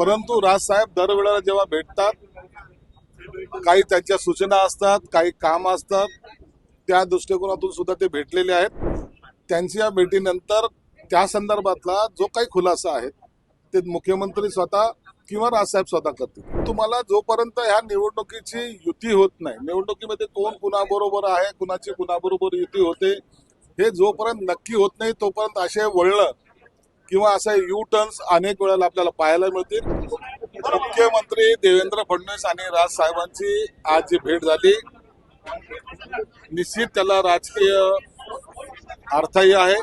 परंतु राजसाहेब दरवेळेला जेव्हा भेटतात काही त्यांच्या सूचना असतात काही काम असतात त्या दृष्टिकोनातून सुद्धा ते भेटलेले आहेत. त्यांच्या भेटीनंतर त्या संदर्भातला जो काही खुलासा आहे ते मुख्यमंत्री स्वतः किंवा राजसाहेब स्वतः करतील. तुम्हाला जोपर्यंत ह्या निवडणुकीची युती होत नाही निवडणुकीमध्ये कोण कुणाबरोबर आहे कुणाची कुणाबरोबर युती होते हे जोपर्यंत नक्की होत नाही तोपर्यंत असे वळलं किंवा असे यू टर्न्स अनेक वेळेला आपल्याला पाहायला मिळतील. मुख्यमंत्री देवेंद्र फडणवीस आणि राज साहेबांची आज जी भेट झाली निश्चित त्याला राजकीय अर्थही आहे.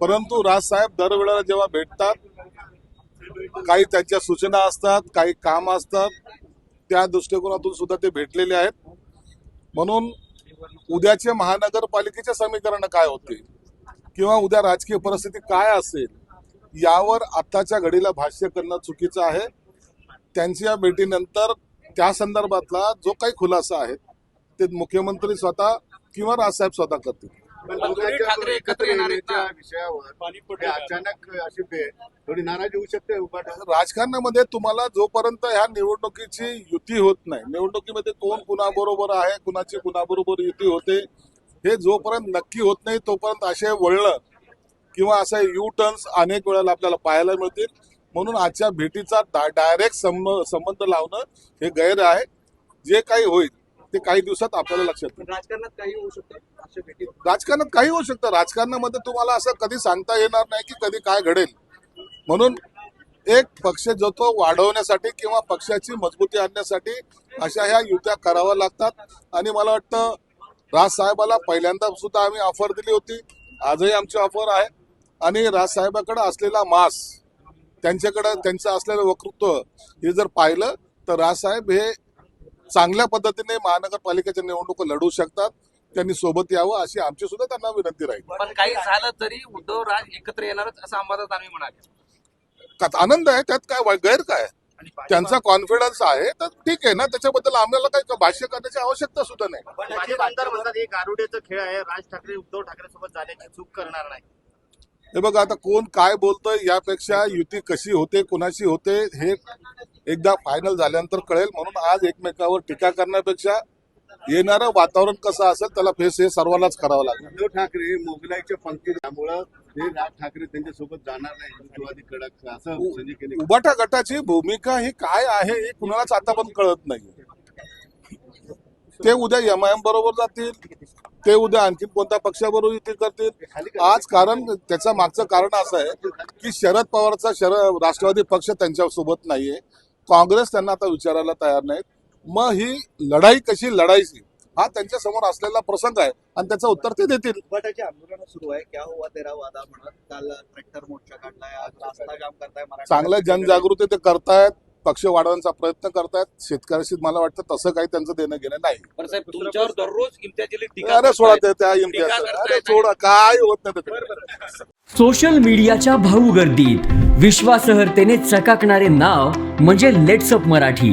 परंतु राजसाहेब दरवेळेला जेव्हा भेटतात काही त्यांच्या सूचना असतात काही काम असतात त्या दृष्टिकोनातून सुद्धा ते भेटलेले आहेत. म्हणून उद्याचे महानगरपालिकेचे समीकरण काय होते किंवा उद्या राजकीय परिस्थिती काय असेल यावर आत्ताच्या घडीला भाष्य करणं चुकीचं आहे. त्यांची या भेटीनंतर त्या संदर्भातला जो काही खुलासा आहे ते मुख्यमंत्री स्वतः किंवा राजसाहेब स्वतः करतील. ठाकरे एकत्र? विषयावर. अचानक अशी थोडी नाराजी होऊ शकते राजकारणामध्ये तुम्हाला जोपर्यंत ह्या निवडणुकीची युती होत नाही निवडणुकीमध्ये कोण कुणाबरोबर आहे कुणाची कुणाबरोबर युती होते हे जोपर्यंत नक्की होत नाही तोपर्यंत असे वळणं किंवा असे यू टर्न्स अनेक वेळेला आपल्याला पाहायला मिळतील. म्हणून आजच्या भेटीचा डायरेक्ट संबंध लावणं हे गैर आहे. जे काही होईल ते काही दिवसात आपल्याला लक्षात राजकारणात काही होऊ शकतं राजकारणात काही होऊ शकतं. राजकारणामध्ये तुम्हाला असं कधी सांगता येणार नाही की कधी काय घडेल. म्हणून एक पक्ष जो तो वाढवण्यासाठी किंवा पक्षाची मजबूती आणण्यासाठी अशा ह्या युत्या कराव्या लागतात. आणि मला वाटतं राजसाहेबाला पहिल्यांदा सुद्धा आम्ही ऑफर दिली होती. आजही आमची ऑफर आहे. आणि राजसाहेबाकडे असलेला मास त्यांच्याकडे त्यांचं असलेलं वक्तृत्व हे जर पाहिलं तर राजसाहेब हे चांगल्या पद्धतीने महानगरपालिकेच्या निवडणुका लढू शकतात. त्यांनी सोबत यावं अशी आमची सुद्धा त्यांना विनंती राहील. पण काही झालं तरी उद्धव राज एकत्र येणारच असं अंबादास दानवे म्हणाले. आनंद आहे? त्यात काय गैर काय त्यांचा कॉन्फिडन्स आहे तर ठीक आहे ना त्याच्याबद्दल आम्हाला काही भाष्य करण्याची आवश्यकता सुद्धा नाही. म्हणतात हे गारुड्याचा खेळ आहे राज ठाकरे उद्धव ठाकरे सोबत जाण्याची चूक करणार नाही. हे बघा आता कोण काय बोलतोय यापेक्षा युती कशी होते कोणाशी होते हे एकदा फायनल झाल्यानंतर कळेल. म्हणून आज एकमेकावर टीका करण्यापेक्षा येणारं वातावरण कसं असेल त्याला फेस हे सर्वांनाच करावं लागेल. उद्धव ठाकरे मोगलाईच्या पंक्तीत त्यामुळं हे राज ठाकरे त्यांच्यासोबत जाणार नाही. हिंदुत्ववादी कडक असं संजय केले. उबाटा गटाची भूमिका ही काय आहे हे कुणालाच आता पण कळत नाही. ते उद्या एम आय एम बरोबर जातील. ते उद्या आणखी कोणत्या पक्षाबरोबर युती करतील. आज कारण त्याचं मागचं कारण असं आहे की शरद पवारचा शरद राष्ट्रवादी पक्ष त्यांच्यासोबत नाहीये. काँग्रेस त्यांना आता विचारायला तयार नाहीत. मग ही लढाई कशी लढायची हा त्यांच्यासमोर असलेला प्रसंग आहे आणि त्याचं उत्तर ते देतील. उभाटाचे आंदोलन सुरू आहे. क्या हुआ तेरा वादा म्हणत काल ट्रॅक्टर मोर्चा काढलाय. आज रास्ता जाम करताय मराठा चांगल्या जनजागृती ते करतायत पक्ष वाढवण्याचा प्रयत्न करतायत. शेतकऱ्याशी मला वाटतं तसं काही त्यांचं देणं घेणं नाही. तुमच्यावर दररोज टीका अरे सोडा. ते त्या अरे सोडा काय होत नाही. सोशल मीडियाच्या भाऊ गर्दीत विश्वासार्हतेने चकाकणारे नाव म्हणजे लेट्सअप मराठी.